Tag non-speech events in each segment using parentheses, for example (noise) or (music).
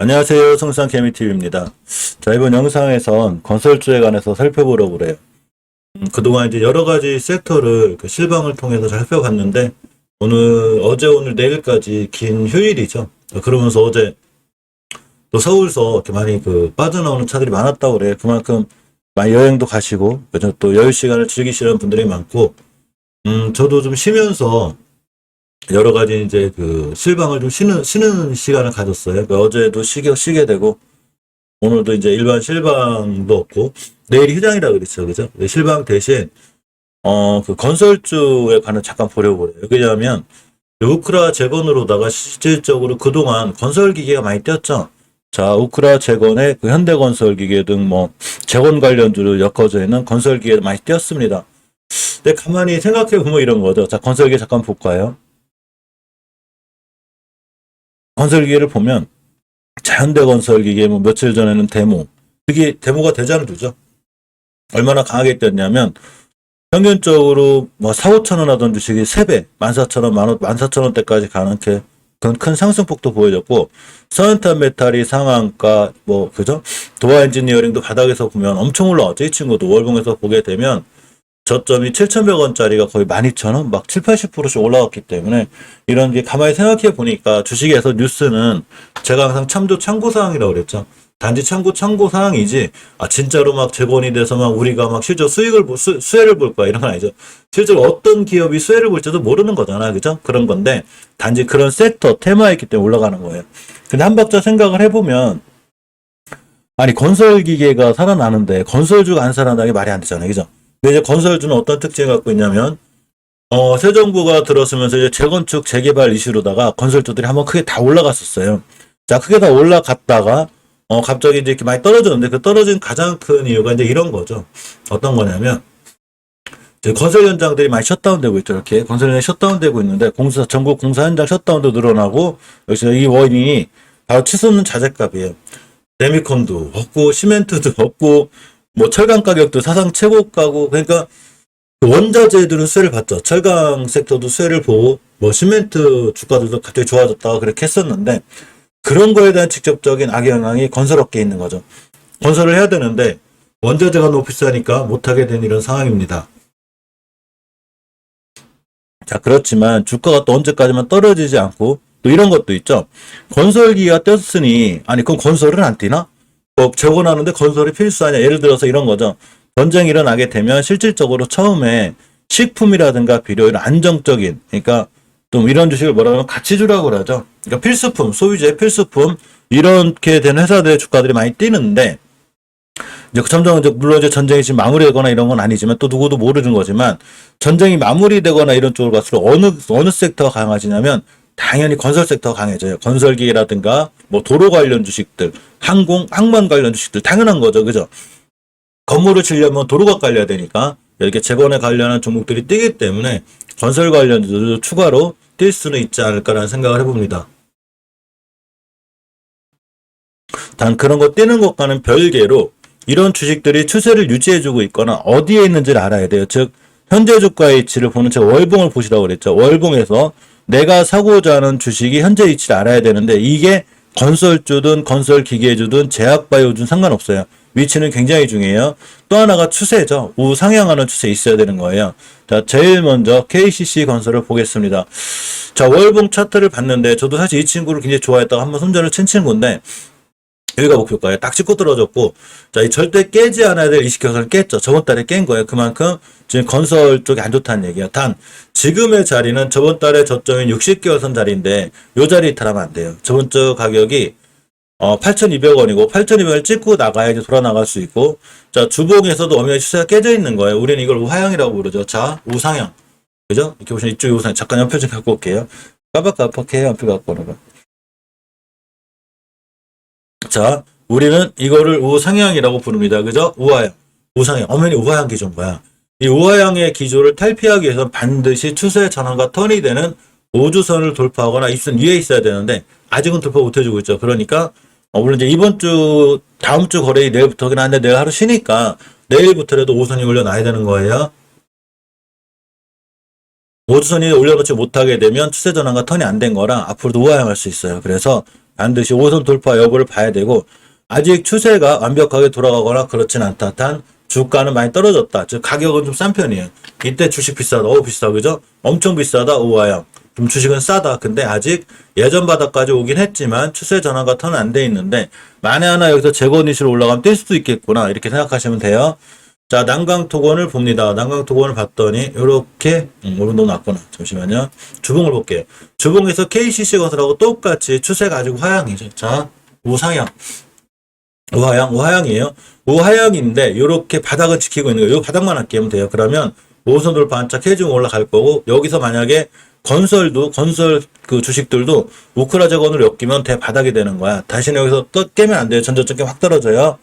안녕하세요. 성산 개미TV입니다. 자, 이번 영상에선 건설주에 관해서 살펴보려고 그래요. 음, 그동안 이제 여러 가지 섹터를 그 실방을 통해서 살펴봤는데, 오늘, 어제, 오늘, 내일까지 긴 휴일이죠. 그러면서 어제 또 서울서 이렇게 많이 그 빠져나오는 차들이 많았다고 그래요. 그만큼 많이 여행도 가시고, 또 여유 시간을 즐기시는 분들이 많고, 음, 저도 좀 쉬면서 여러 가지 이제 그 실방을 좀 쉬는 쉬는 시간을 가졌어요. 그러니까 어제도 쉬게 쉬게 되고 오늘도 이제 일반 실방도 없고 내일이 휴장이라 그랬죠, 그죠? 네, 실방 대신 어 그 건설주에 관해 잠깐 보려고 그래요. 왜냐하면 우크라 재건으로다가 실질적으로 그동안 건설 기계가 많이 뛰었죠. 자, 우크라 재건에 그 현대건설 기계 등 뭐 재건 관련주로 엮어져 있는 건설 기계도 많이 뛰었습니다. 근데 가만히 생각해 보면 이런 거죠. 자, 건설 기계 잠깐 볼까요? 건설기계를 보면 자현대 건설기계 뭐 며칠 전에는 데모 그게 데모가 대장을 두죠. 얼마나 강하게 뛰었냐면 평균적으로 뭐 4, 5천 원 하던 주식이 3배, 14,000원, 10,000원, 14,000원대까지 가는 게 그런 큰 상승폭도 보여졌고 서현탄 메탈이 상한가 뭐 그죠? 도화 엔지니어링도 바닥에서 보면 엄청 올라왔죠. 이 친구도 월봉에서 보게 되면 저점이 7,100원짜리가 거의 12,000원, 막 7, 80%씩 올라갔기 때문에 이런 게 가만히 생각해 보니까 주식에서 뉴스는 제가 항상 참조 참고 사항이라고 그랬죠. 단지 참고 참고 사항이지, 아, 진짜로 막 재건이 돼서 막 우리가 막 실제 수익을, 볼- 수, 수혜를 볼 거야. 이런 건 아니죠. 실제로 어떤 기업이 수혜를 볼지도 모르는 거잖아. 그죠? 그런 건데, 단지 그런 섹터, 테마에 있기 때문에 올라가는 거예요. 근데 한 박자 생각을 해 보면, 아니, 건설 기계가 살아나는데 건설주가 안 살아나는 게 말이 안 되잖아요. 그죠? 이제 건설주는 어떤 특징을 갖고 있냐면, 어, 새 정부가 들어서면서 이제 재건축, 재개발 이슈로다가 건설주들이 한번 크게 다 올라갔었어요. 자, 크게 다 올라갔다가, 어, 갑자기 이제 이렇게 많이 떨어졌는데 그 떨어진 가장 큰 이유가 이제 이런 거죠. 어떤 거냐면, 건설 현장들이 많이 셧다운되고 있죠. 이렇게 건설 현장 셧다운되고 있는데 공사 전국 공사 현장 셧다운도 늘어나고 역시 이 원인이 바로 치솟는 자재값이에요. 레미콘도 없고 시멘트도 없고 뭐 철강 가격도 사상 최고가고 그러니까 그 원자재들은 수혜를 받죠. 철강 섹터도 수혜를 보고 뭐 시멘트 주가들도 갑자기 좋아졌다가 그렇게 했었는데 그런 거에 대한 직접적인 악영향이 건설업계에 있는 거죠. 건설을 해야 되는데 원자재가 너무 비싸니까 못하게 된 이런 상황입니다. 자, 그렇지만 주가가 또 언제까지만 떨어지지 않고 또 이런 것도 있죠. 건설기가 떴으니 아니 그럼 건설은 안 뛰나? 뭐 재건하는데 건설이 필수하냐? 예를 들어서 이런 거죠. 전쟁이 일어나게 되면 실질적으로 처음에 식품이라든가 비료 이런 안정적인 그러니까 좀 이런 주식을 뭐라 하면 가치주라고 그러죠. 그러니까 필수품, 소유주의 필수품 이렇게 된 회사들의 주가들이 많이 뛰는데 이제 그 점점 이제 물론 이제 전쟁이 지금 마무리되거나 이런 건 아니지만 또 누구도 모르는 거지만 전쟁이 마무리되거나 이런 쪽으로 갈수록 어느 어느 섹터가 강해지냐면 당연히 건설 섹터가 강해져요. 건설기라든가 뭐 도로 관련 주식들, 항공, 항만 관련 주식들 당연한 거죠, 그죠? 건물을 지려면 도로가 깔려야 되니까 이렇게 재건에 관련한 종목들이 뛰기 때문에 건설 관련주도 추가로 뛸 수는 있지 않을까라는 생각을 해봅니다. 단 그런 거 뛰는 것과는 별개로 이런 주식들이 추세를 유지해주고 있거나 어디에 있는지를 알아야 돼요. 즉 현재 주가의 위치를 보는 제가 월봉을 보시라고 그랬죠. 월봉에서 내가 사고자 하는 주식이 현재 위치를 알아야 되는데 이게 건설주든 건설 기계주든 제약바이오주든 상관없어요. 위치는 굉장히 중요해요. 또 하나가 추세죠. 우상향하는 추세 있어야 되는 거예요. 자, 제일 먼저 KCC 건설을 보겠습니다. 자, 월봉 차트를 봤는데 저도 사실 이 친구를 굉장히 좋아했다가 한번 손절을 친 친구인데 여기가 목표가요. 딱 찍고 떨어졌고, 자, 이 절대 깨지 않아야 될 이식격을 깼죠. 저번 달에 깬 거예요. 그만큼 지금 건설 쪽이 안 좋다는 얘기야. 단, 지금의 자리는 저번 달에 저점인 60개월 선 자리인데, 요 자리 이탈하면 안 돼요. 저번 주 가격이 어, 8,200원이고, 8,200원을 찍고 나가야 이제 돌아 나갈 수 있고, 자, 주봉에서도 엄연히 추세가 깨져 있는 거예요. 우리는 이걸 우하향이라고 부르죠. 자, 우상향. 그죠? 이렇게 보시면 이쪽이 우상향. 잠깐 연표 좀 갖고 올게요. 깜빡깜빡해요. 연표 갖고 오는 거. 자, 우리는 이거를 우상향이라고 부릅니다. 그죠? 우하향. 우상향. 엄연히 우하향 기조인 거야. 이 우하향의 기조를 탈피하기 위해서 반드시 추세 전환과 턴이 되는 5주선을 돌파하거나 입선 위에 있어야 되는데 아직은 돌파 못 해주고 있죠. 그러니까 어, 물론 이제 이번 주 다음 주 거래일 내일부터긴 한데 내가 하루 쉬니까 내일부터라도 5선이 올려놔야 되는 거예요. 5주선이 올려놓지 못하게 되면 추세 전환과 턴이 안 된 거라 앞으로도 우하향할 수 있어요. 그래서 반드시 5선 돌파 여부를 봐야 되고 아직 추세가 완벽하게 돌아가거나 그렇진 않다. 단 주가는 많이 떨어졌다. 즉 가격은 좀 싼 편이에요. 이때 주식 비싸다. 어 비싸 그죠? 엄청 비싸다. 우하향. 좀 주식은 싸다. 근데 아직 예전 바닥까지 오긴 했지만 추세 전환과 턴은 안돼 있는데 만에 하나 여기서 재고 니시로 올라가면 뛸 수도 있겠구나. 이렇게 생각하시면 돼요. 자, 난강토건을 봅니다. 난강토건을 봤더니 요렇게 음, 오른도 났구나. 잠시만요. 주봉을 볼게요. 주봉에서 KCC 건설하고 똑같이 추세가 아직 화양이죠. 자, 우상향. 우하향, 우하향이에요. 우하향인데 요렇게 바닥을 지키고 있는 거예요. 요 바닥만 아끼면 돼요. 그러면 5선 돌파 안착 해주면 올라갈 거고 여기서 만약에 건설도 건설 그 주식들도 우크라 재건으로 엮이면 대바닥이 되는 거야. 다시는 여기서 또 깨면 안 돼요. 전저점이 확 떨어져요.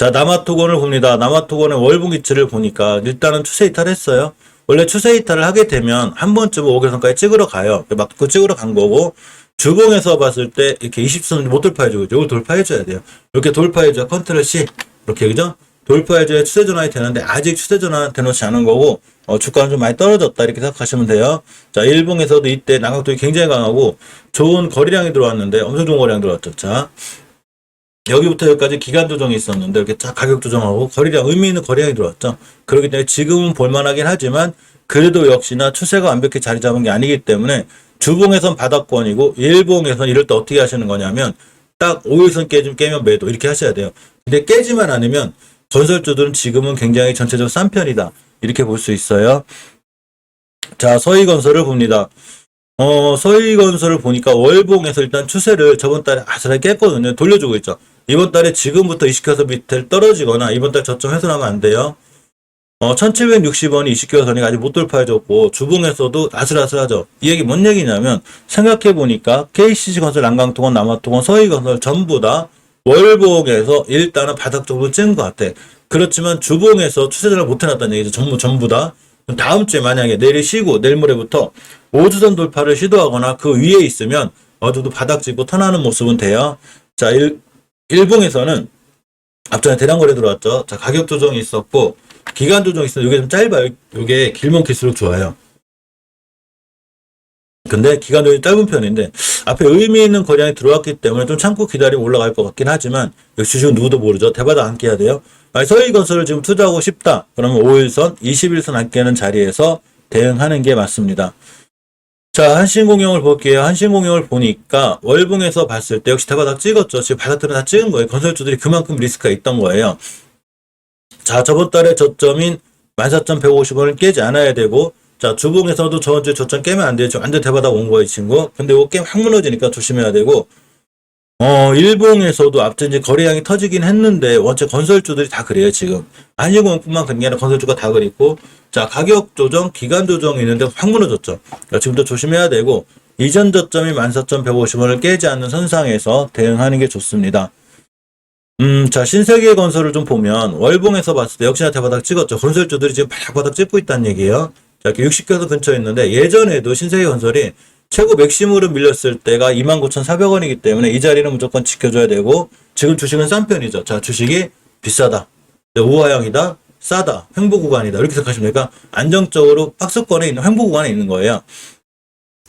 자, 남아토건을 봅니다. 남아토건의 월분기치를 보니까 일단은 추세 이탈했어요. 원래 추세 이탈을 하게 되면 한 번쯤 5개선까지 찍으러 가요. 막그 찍으러 간 거고 주봉에서 봤을 때 이렇게 20선 못 돌파해주고 이걸 돌파해줘야 돼요. 이렇게 돌파해줘야 컨트롤 C 이렇게 그죠? 돌파해줘야 추세 전환이 되는데 아직 추세 전환 되놓지 않은 거고 어, 주가는 좀 많이 떨어졌다 이렇게 생각하시면 돼요. 자, 일봉에서도 이때 남각도이 굉장히 강하고 좋은 거래량이 들어왔는데 엄청 좋은 거래량 들어왔죠. 자, 여기부터 여기까지 기간 조정이 있었는데 이렇게 쫙 가격 조정하고 거래량 의미 있는 거래량이 들어왔죠. 그렇기 때문에 지금은 볼만하긴 하지만 그래도 역시나 추세가 완벽히 자리 잡은 게 아니기 때문에 주봉에선 바닥권이고 일봉에선 이럴 때 어떻게 하시는 거냐면 딱 5일선 깨지면 깨면 매도 이렇게 하셔야 돼요. 근데 깨지만 않으면 건설주들은 지금은 굉장히 전체적으로 싼 편이다. 이렇게 볼 수 있어요. 자, 서희건설을 봅니다. 어, 서희건설을 보니까 월봉에서 일단 추세를 저번 달에 아슬하게 깼거든요. 돌려주고 있죠. 이번 달에 지금부터 이식해서 밑에 떨어지거나 이번 달 저점 훼손하면 안 돼요. 어, 1760원이 20개월 선이 아직 못 돌파해줬고 주봉에서도 아슬아슬하죠. 이 얘기 뭔 얘기냐면 생각해보니까 KCC건설, 난강통원, 남아통원, 서희건설 전부 다 월봉에서 일단은 바닥 정도 찍은 것 같아. 그렇지만 주봉에서 추세전을 못 해놨다는 얘기죠. 전부, 전부 다. 다음 주에 만약에 내일 쉬고 내일 모레부터 5주선 돌파를 시도하거나 그 위에 있으면 어느 정도 바닥 찍고 턴하는 모습은 돼요. 자, 일, 일봉에서는 앞전에 대량 거래 들어왔죠. 자, 가격 조정이 있었고 기간 조정이 있어. 이게 좀 짧아요. 이게 길면 길수록 좋아요. 근데 기간 조정이 짧은 편인데 앞에 의미 있는 거량이 들어왔기 때문에 좀 참고 기다리면 올라갈 것 같긴 하지만 이 주식은 누구도 모르죠. 대바닥 안 깨야 돼요. 만약 서희건설을 지금 투자하고 싶다. 그러면 5일선, 21선 안 깨는 자리에서 대응하는 게 맞습니다. 자, 한신공영을 볼게요. 한신공영을 보니까 월봉에서 봤을 때 역시 대바닥 찍었죠. 지금 바닥들은 다 찍은 거예요. 건설주들이 그만큼 리스크가 있던 거예요. 자, 저번 달에 저점인 14,150원을 깨지 않아야 되고, 자, 주봉에서도 저번 주에 저점 깨면 안 되죠. 완전 대바닥 온 거예요, 이 친구. 근데 이거 깨면 확 무너지니까 조심해야 되고, 어, 일봉에서도 앞전 이제 거래량이 터지긴 했는데, 원체 건설주들이 다 그래요, 지금. 한일공뿐만 그런 게 아니라 건설주가 다 그랬고, 자, 가격 조정, 기간 조정이 있는데 확 무너졌죠. 그러니까 지금도 조심해야 되고, 이전 저점이 14,150원을 깨지 않는 선상에서 대응하는 게 좋습니다. 음, 자, 신세계 건설을 좀 보면, 월봉에서 봤을 때 역시나 대바닥 찍었죠. 건설주들이 지금 바닥바닥 찍고 있다는 얘기예요. 자, 이렇게 60개서 근처에 있는데, 예전에도 신세계 건설이 최고 맥시무로 밀렸을 때가 29,400원이기 때문에 이 자리는 무조건 지켜줘야 되고, 지금 주식은 싼 편이죠. 자, 주식이 비싸다. 네, 우하향이다. 싸다. 횡보 구간이다. 이렇게 생각하시면 되니까, 안정적으로 박스권에 있는, 횡보 구간에 있는 거예요.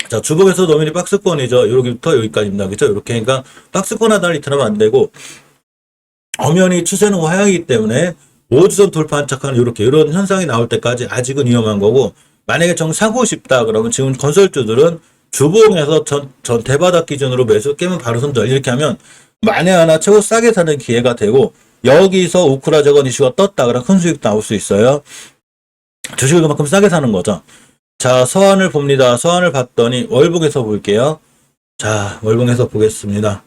자, 주봉에서 노밀이 박스권이죠. 여기부터 여기까지입니다. 그죠? 이렇게. 그러니까, 박스권 하나를 이탈하면 안 되고, 엄연히 추세는 하향이기 때문에 5주선 돌파 한착하는 이렇게 이런 현상이 나올 때까지 아직은 위험한 거고 만약에 정 사고 싶다 그러면 지금 건설주들은 주봉에서 전, 전 대바닥 기준으로 매수 깨면 바로 손절 이렇게 하면 만에 하나 최고 싸게 사는 기회가 되고 여기서 우크라 저건 이슈가 떴다 그러면 큰 수익 나올 수 있어요. 주식을 그만큼 싸게 사는 거죠. 자 서한을 봅니다. 서한을 봤더니 월봉에서 볼게요. 자 월봉에서 보겠습니다.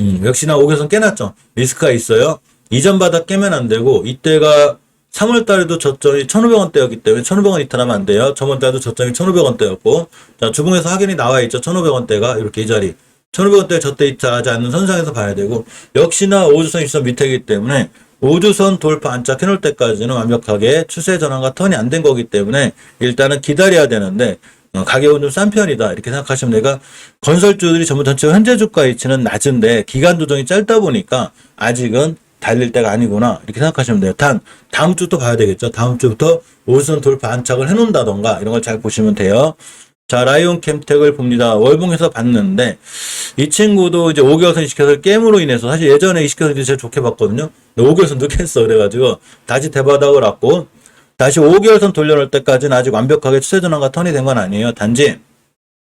음, 역시나 5개선 깨놨죠. 리스크가 있어요. 이전 바닥 깨면 안 되고, 이때가 3월 달에도 저점이 1,500원대였기 때문에 1,500원 이탈하면 안 돼요. 저번 달도 저점이 1,500원대였고, 자, 주봉에서 확인이 나와 있죠. 1,500원대가 이렇게 이 자리. 1,500원대 저때 이탈하지 않는 선상에서 봐야 되고, 역시나 5주선, 20선 밑에이기 때문에 5주선 돌파 안착 해 놓을 때까지는 완벽하게 추세 전환과 턴이 안 된 거기 때문에 일단은 기다려야 되는데, 어, 가격은 좀 싼 편이다. 이렇게 생각하시면 내가 건설주들이 전부 전체 현재 주가 위치는 낮은데 기간 조정이 짧다 보니까 아직은 달릴 때가 아니구나 이렇게 생각하시면 돼요. 단 다음 주또 봐야 되겠죠. 다음 주부터 오선 돌파 안착을 해놓는다던가 이런 걸 잘 보시면 돼요. 자 라이온 캠텍을 봅니다. 월봉에서 봤는데 이 친구도 이제 5개월선 이식켜서 게임으로 인해서 사실 예전에 이식켜서 제일 좋게 봤거든요. 근데 5개월선도 (laughs) 깼어 그래가지고 다시 대바닥을 왔고 다시 5개월선 돌려놓을 때까지는 아직 완벽하게 추세 전환과 턴이 된 건 아니에요. 단지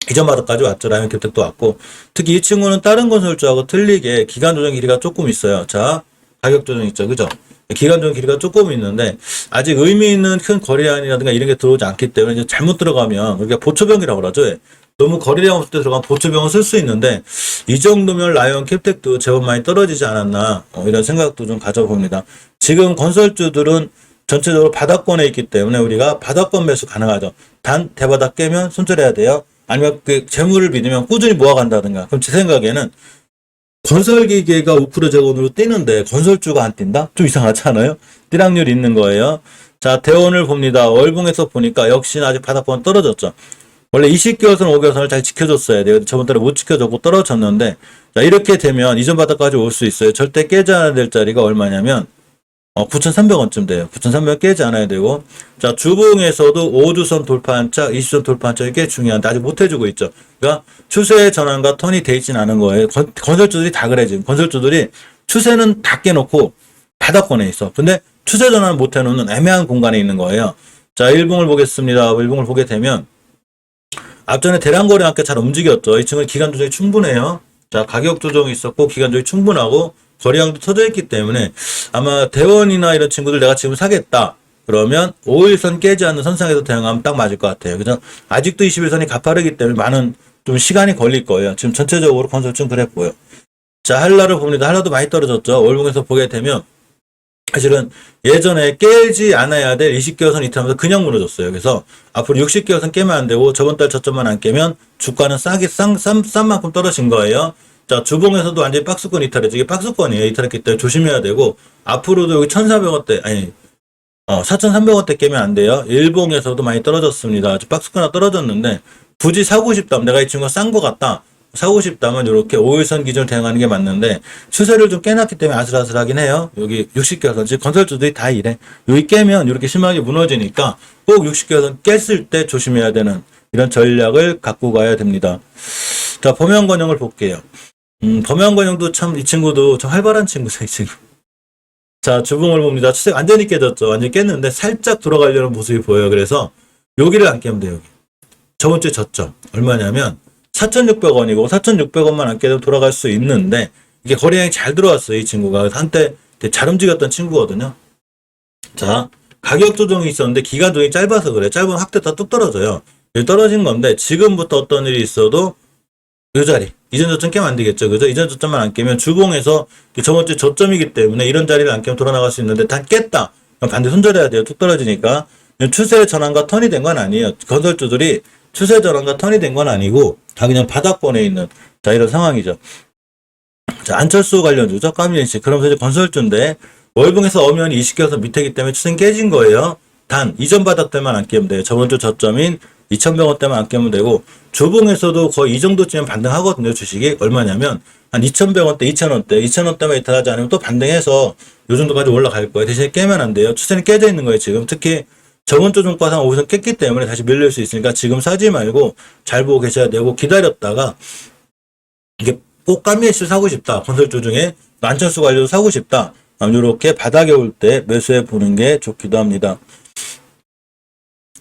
이전 바닥까지 왔죠. 라이온 캡텍도 왔고. 특히 이 친구는 다른 건설주하고 틀리게 기간 조정 길이가 조금 있어요. 자, 가격 조정 있죠. 그죠? 기간 조정 길이가 조금 있는데 아직 의미 있는 큰 거래량이라든가 이런 게 들어오지 않기 때문에 이제 잘못 들어가면 우리가 보초병이라고 그러죠. 예. 너무 거래량 없을 때 들어가면 보초병을 쓸 수 있는데 이 정도면 라이온 캡텍도 제법 많이 떨어지지 않았나 어, 이런 생각도 좀 가져봅니다. 지금 건설주들은 전체적으로 바닥권에 있기 때문에 우리가 바닥권 매수 가능하죠. 단 대바닥 깨면 손절해야 돼요. 아니면 그 재물을 믿으면 꾸준히 모아간다든가. 그럼 제 생각에는 건설기계가 5% 재원으로 뛰는데 건설주가 안 뛴다? 좀 이상하지 않아요? 뛰락률 있는 거예요. 자, 대원을 봅니다. 월봉에서 보니까 역시나 아직 바닥권 떨어졌죠. 원래 20개월선, 5개월선을 잘 지켜줬어야 돼요. 저번 달에 못 지켜줬고 떨어졌는데, 자, 이렇게 되면 이전 바닥까지 올 수 있어요. 절대 않아야 될 자리가 얼마냐면, 어, 9,300원쯤 돼요. 9,300원 깨지 않아야 되고. 자, 주봉에서도 5주선 돌파 한차, 20선 돌파 한차 이게 중요한데 아직 못 해주고 있죠. 그러니까 추세의 전환과 턴이 돼 있진 않은 거예요. 건, 건설주들이 다 그래, 지금. 건설주들이 추세는 다 깨놓고 바닥권에 있어. 근데 추세 전환을 못 해놓는 애매한 공간에 있는 거예요. 자, 일봉을 보겠습니다. 일봉을 보게 되면 앞전에 대량거래와 함께 잘 움직였죠. 이 친구는 기간 조정이 충분해요. 자, 가격 조정이 있었고 기간 조정이 충분하고 거래량도 터져 있기 때문에 아마 대원이나 이런 친구들 내가 지금 사겠다. 그러면 5일선 깨지 않는 선상에서 대응하면 딱 맞을 것 같아요. 그죠? 아직도 21선이 가파르기 때문에 많은 좀 시간이 걸릴 거예요. 지금 전체적으로 컨설팅 그랬고요. 자, 한라를 봅니다. 한라도 많이 떨어졌죠. 월봉에서 보게 되면 사실은 예전에 깨지 않아야 될 20개월선 이탈하면서 그냥 무너졌어요. 그래서 앞으로 60개월선 깨면 안 되고 저번 달 저점만 안 깨면 주가는 싸게 싼, 싼, 싼 만큼 떨어진 거예요. 자, 주봉에서도 완전히 박스권 이탈했죠. 이게 박스권이에요. 이탈했기 때문에 조심해야 되고 앞으로도 여기 1,400원대 아니 어, 4,300원대 깨면 안 돼요. 일봉에서도 많이 떨어졌습니다. 박스권 하나 떨어졌는데 굳이 사고 싶다면 내가 이 친구가 싼 것 같다. 사고 싶다면 이렇게 5일선 기준을 대응하는 게 맞는데 추세를 좀 깨놨기 때문에 아슬아슬하긴 해요. 여기 60개선 즉 건설주들이 다 이래. 여기 깨면 이렇게 심하게 무너지니까 꼭 60개선 깼을 때 조심해야 되는 이런 전략을 갖고 가야 됩니다. 자 범용건영을 볼게요. 음, 범용건영도 참 이 친구도 참 활발한 친구죠 이 친구. 자 주봉을 봅니다. 추세가 완전히 깨졌죠. 완전히 깼는데 살짝 돌아가려는 모습이 보여요. 그래서 여기를 안 깨면 돼요. 여기. 저번 주에 졌죠. 얼마냐면 4,600원이고 4,600원만 안 깨도 돌아갈 수 있는데 이게 거래량이 잘 들어왔어요. 이 친구가 한때 잘 움직였던 친구거든요. 자 가격 조정이 있었는데 기간 조정이 짧아서 그래. 짧으면 확대 다 뚝 떨어져요. 떨어진 건데 지금부터 어떤 일이 있어도 이 자리 이전 저점 깨면 안 되겠죠. 그죠? 이전 저점만 안 깨면 주봉에서 저번 주 저점이기 때문에 이런 자리를 안 깨면 돌아나갈 수 있는데 단 깼다. 그럼 반대 손절해야 돼요. 뚝 떨어지니까. 추세 전환과 턴이 된 건 아니에요. 건설주들이 추세 전환과 턴이 된 건 아니고 다 그냥 바닥권에 있는 자 이런 상황이죠. 자 안철수 관련주죠. 까미엔 씨. 그러면서 이제 건설주인데 월봉에서 엄연히 20개에서 밑에기 때문에 추세는 깨진 거예요. 단 이전 바닥 때만 안 깨면 돼요. 저번 주 저점인 2,100원대만 안 깨면 되고 주봉에서도 거의 이 정도쯤 반등하거든요. 주식이 얼마냐면 한 2,100원대, 2,000원대, 2,000원대만 이탈하지 않으면 또 반등해서 요 정도까지 올라갈 거예요. 대신에 깨면 안 돼요. 추세는 깨져 있는 거예요. 지금 특히 저번 주 종가상 5선 깼기 때문에 다시 밀릴 수 있으니까 지금 사지 말고 잘 보고 계셔야 되고 기다렸다가 이게 꼭 까미에스 사고 싶다. 건설주 중에 안철수 관료도 사고 싶다. 이렇게 바닥에 올 때 매수해 보는 게 좋기도 합니다.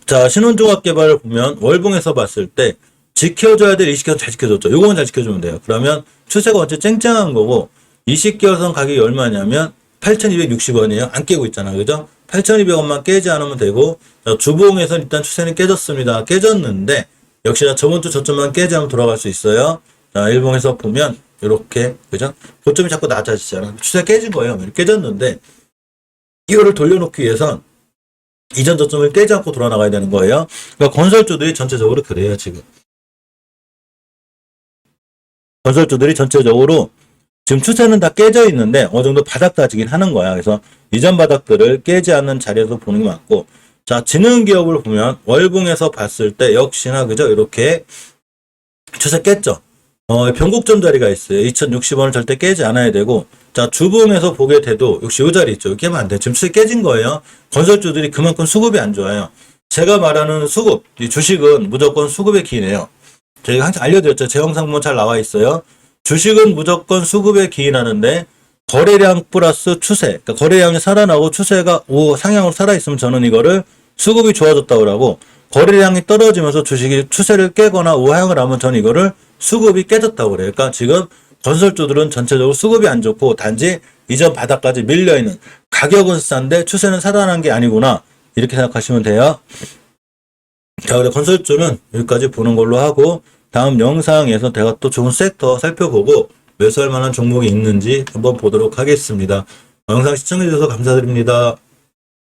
자, 신혼조합 개발을 보면 월봉에서 봤을 때 지켜줘야 될 20개선 잘 지켜줬죠. 요거만 잘 지켜주면 돼요. 그러면 추세가 완전 쨍쨍한 거고 20개선 가격이 얼마냐면 8,260원이에요. 안 깨고 있잖아. 그죠? 8,200원만 깨지 않으면 되고 자, 주봉에서 일단 추세는 깨졌습니다. 깨졌는데 역시나 저번 주 저점만 깨지 않으면 돌아갈 수 있어요. 자, 일봉에서 보면 이렇게 그죠? 고점이 자꾸 낮아지잖아. 추세 깨진 거예요. 깨졌는데 이거를 돌려놓기 위해선 이전 저점을 깨지 않고 돌아나가야 되는 거예요. 그러니까 건설주들이 전체적으로 그래요, 지금. 건설주들이 전체적으로 지금 추세는 다 깨져 있는데 어느 정도 바닥 다지긴 하는 거야. 그래서 이전 바닥들을 깨지 않는 자리에서 보는 게 맞고 자, 지능 기업을 보면 월봉에서 봤을 때 역시나 그죠? 이렇게 추세 깼죠. 어, 변곡점 자리가 있어요. 2060원을 절대 깨지 않아야 되고, 자, 주봉에서 보게 돼도, 역시 이 자리 있죠. 깨면 안 돼. 지금 수익 깨진 거예요. 건설주들이 그만큼 수급이 안 좋아요. 제가 말하는 수급, 이 주식은 무조건 수급에 기인해요. 저희가 항상 알려드렸죠. 제 영상 보면 잘 나와 있어요. 주식은 무조건 수급에 기인하는데, 거래량 플러스 추세, 그러니까 거래량이 살아나고 추세가 오 상향으로 살아있으면 저는 이거를 수급이 좋아졌다고 하고, 거래량이 떨어지면서 주식이 추세를 깨거나 우하향을 하면 저는 이거를 수급이 깨졌다고 그래요. 그러니까 지금 건설주들은 전체적으로 수급이 안 좋고 단지 이전 바닥까지 밀려있는 가격은 싼데 추세는 살아난 게 아니구나. 이렇게 생각하시면 돼요. 자, 그래 건설주는 여기까지 보는 걸로 하고 다음 영상에서 제가 또 좋은 섹터 살펴보고 매수할 만한 종목이 있는지 한번 보도록 하겠습니다. 영상 시청해주셔서 감사드립니다.